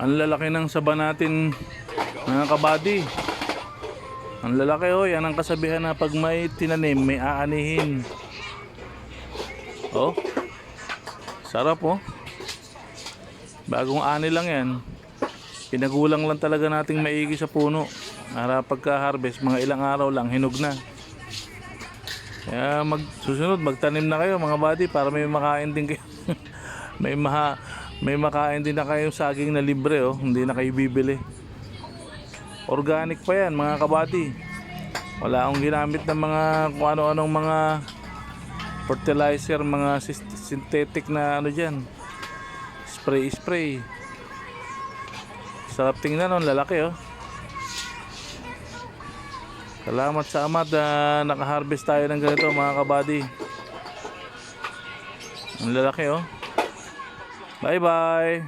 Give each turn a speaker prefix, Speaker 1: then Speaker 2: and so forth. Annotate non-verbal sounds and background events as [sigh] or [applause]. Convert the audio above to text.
Speaker 1: Ang lalaki ng saba natin mga kabady. Ang lalaki oh, yan ang kasabihan na pag may tinanim, may aanihin. Oh. Sarap oh. Bagong ani lang yan. Pinagulang lang talaga nating maigi sa puno. Para pagka-harvest, mga ilang araw lang, hinog na. Kaya mag, susunod, magtanim na kayo mga buddy para may makain din kayo. [laughs] may maha, may makain din na kayo saging na libre oh, hindi na kayo bibili. Organic pa yan mga kabady. Wala akong ginamit ng mga kung ano-anong mga fertilizer, mga synthetic na ano dyan. Spray spray. Sarap tingnan oh, lalaki oh. Salamat sa amat na nakaharvest tayo ng ganito mga kabady. Ang lalaki oh. 拜拜。